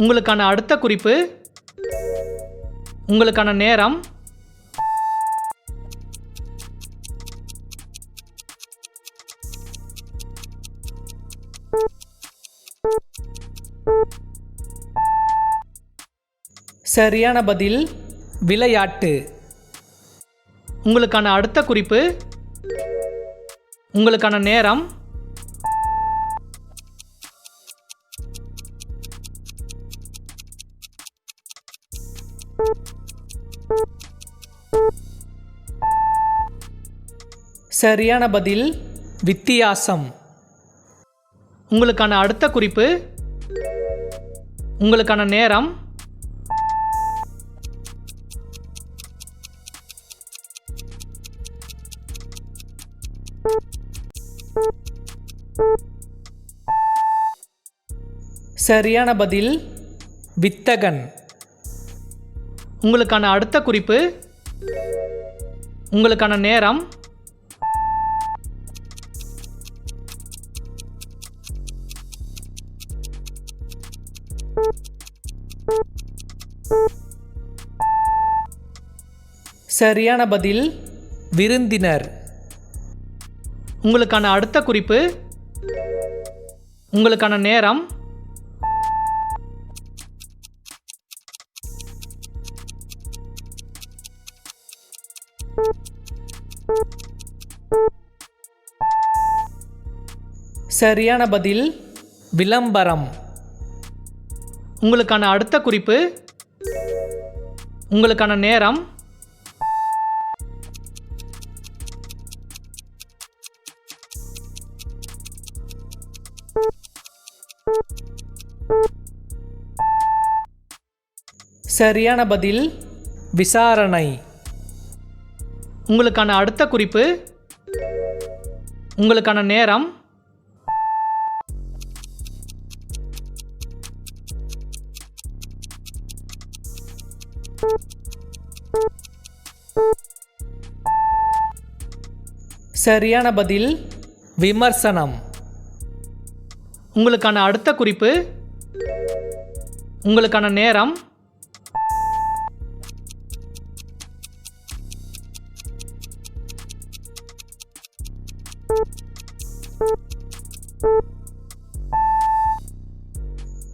உங்களுக்கான அடுத்த குறிப்பு உங்களுக்கான நேரம் சரியான பதில் விளையாட்டு. உங்களுக்கான அடுத்த குறிப்பு உங்களுக்கான நேரம் சரியான பதில் வித்தியாசம். உங்களுக்கான அடுத்த குறிப்பு உங்களுக்கான நேரம். சரியான பதில் வித்தகன். உங்களுக்கான அடுத்த குறிப்பு உங்களுக்கான நேரம். சரியான பதில் விருந்தினர். உங்களுக்கான அடுத்த குறிப்பு உங்களுக்கான நேரம். சரியான பதில் விளம்பரம். உங்களுக்கான அடுத்த குறிப்பு உங்களுக்கான நேரம். சரியான பதில் விசாரணை. உங்களுக்கான அடுத்த குறிப்பு உங்களுக்கான நேரம். சரியான பதில் விமர்சனம். உங்களுக்கான அடுத்த குறிப்பு உங்களுக்கான நேரம்.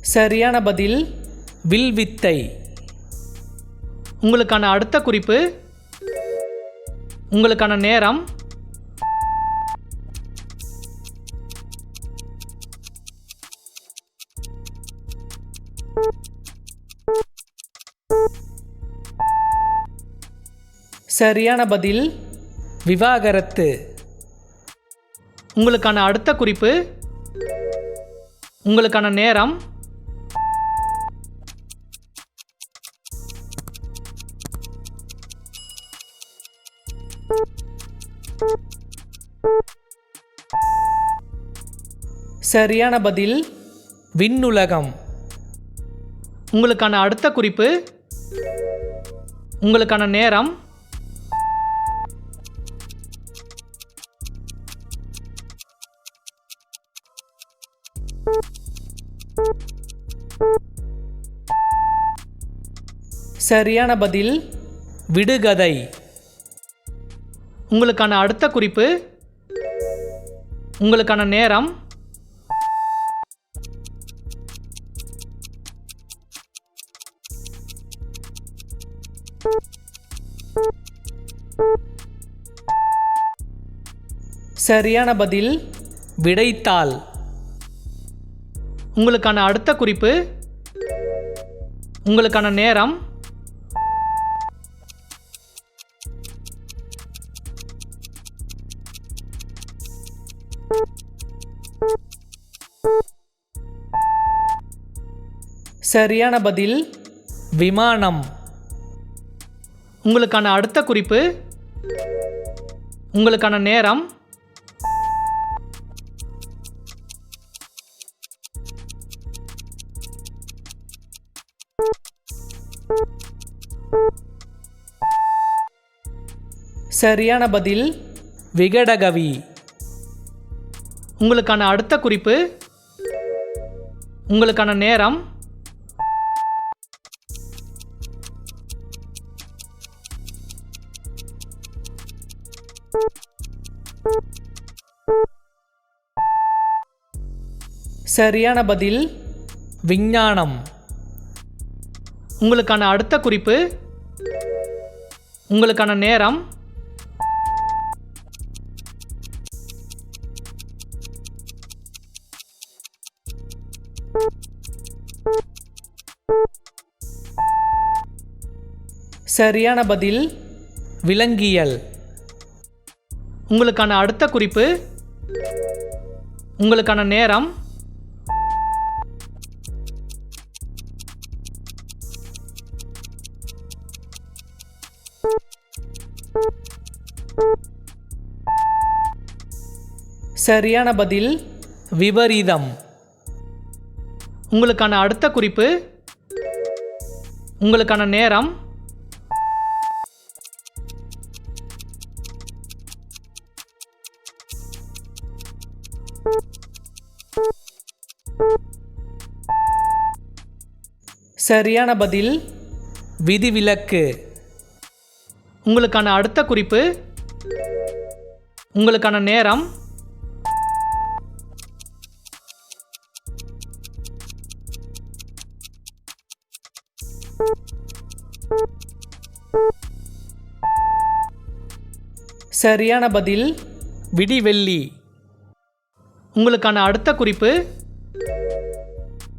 சரியான பதில் வில்வித்தை. உங்களுக்கான அடுத்த குறிப்பு உங்களுக்கான நேரம் சரியான பதில் விவாகரத்து. உங்களுக்கான அடுத்த குறிப்பு உங்களுக்கான நேரம் சரியான பதில் விண்ணுலகம். உங்களுக்கான அடுத்த குறிப்பு உங்களுக்கான நேரம். சரியான பதில் விடுகதை. உங்களுக்கான அடுத்த குறிப்பு உங்களுக்கான நேரம். சரியான பதில் விடைத்தாள். உங்களுக்கான அடுத்த குறிப்பு உங்களுக்கான நேரம். சரியான பதில் விமானம். உங்களுக்கான அடுத்த குறிப்பு உங்களுக்கான நேரம். சரியான பதில் விகடகவி. உங்களுக்கான அடுத்த குறிப்பு உங்களுக்கான நேரம் சரியான பதில் விஞ்ஞானம். உங்களுக்கான அடுத்த குறிப்பு உங்களுக்கான நேரம் சரியான பதில் விலங்கியல். உங்களுக்கான அடுத்த குறிப்பு உங்களுக்கான நேரம். சரியான பதில் விபரீதம். உங்களுக்கான அடுத்த குறிப்பு உங்களுக்கான நேரம். சரியான பதில் விதிவிலக்கு. உங்களுக்கான அடுத்த குறிப்பு உங்களுக்கான நேரம். சரியான பதில் விடிவெள்ளி. உங்களுக்கான அடுத்த குறிப்பு